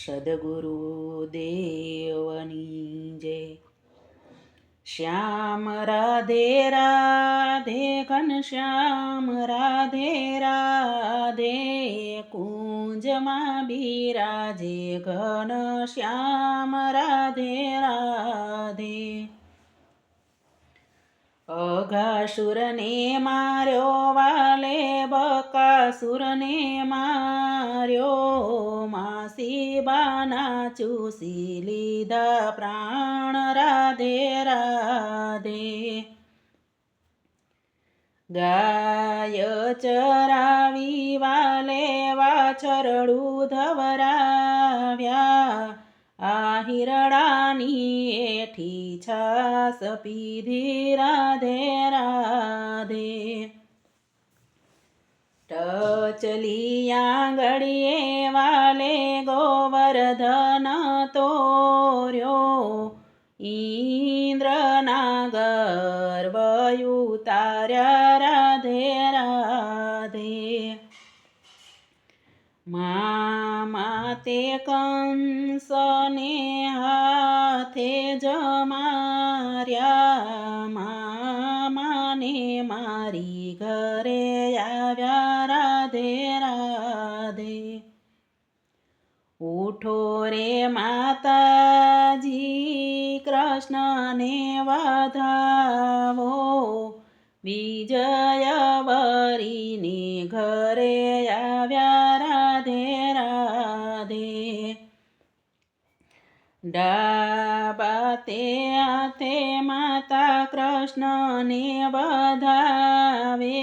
સદગુરુ દેવની જય શ્યામ રાધે રાધે ઘનશ્યામ રાધે રાધે કુંજમાં બિરાજે ઘન શ્યામ રાધે રાધે અઘાસુરને માર્યો વાલે બકાસુરને માર્યો. માસી બાના ચૂસી લીધા પ્રાણ રાધે રાધે. ગાય ચરાવી વાલે વાછરડું ધવરાવ્યા. હિરડાની એઠી છાસ પીધી રાધે રાધે ટચલી આંગળીએ વાલે ગોવર્ધન તોર્યો ઇન્દ્રના ગર્વ ઉતાર્યા રાધે રાધે મામા તે કંસને હાથે જમાર્યા મામાને મારી ઘરે આવ્યા રાધે રાધે. ઉઠો રે માતાજી, કૃષ્ણને વધાવો. વિજય રાધે ડાબા તે હાથે માતા કૃષ્ણને વધાવે.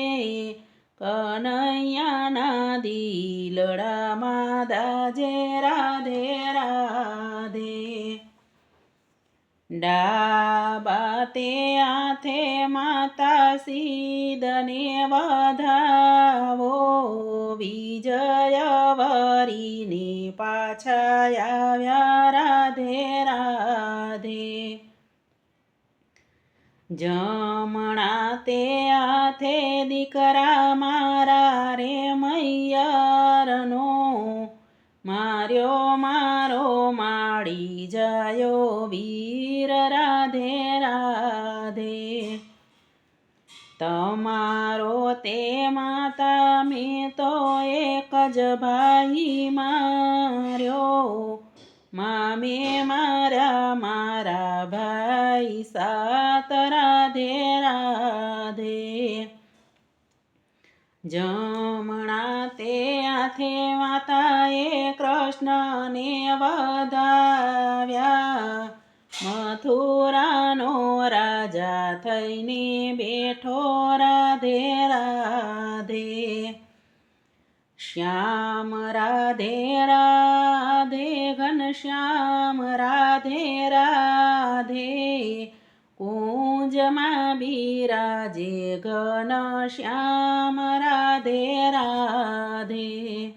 કનૈયાના દિલડામાં દાજે રાધે રાધે. ડાબા તે હાથે માતા સીદને વધાવો. જમણા તે આથે દીકરા મારા રે મૈયારનો. માર્યો મારો માડી જાયો વીર રાધે રાધે. તમારો તે માતા મેં તો એક જ ભાઈ માર્યો. મામે મારા મારા ભાઈ સાત રાધે રાધે. જમણા તે આથે માતાએ કૃષ્ણને વધાવ્યા. મથુરાનો રાજા થઈને બેઠો રાધે રાધે. શ્યામ રાધે રાધે ઘનશ્યામ રાધે રાધે. કુંજમાં બિરાજે ઘનશ્યામ રાધે રાધે.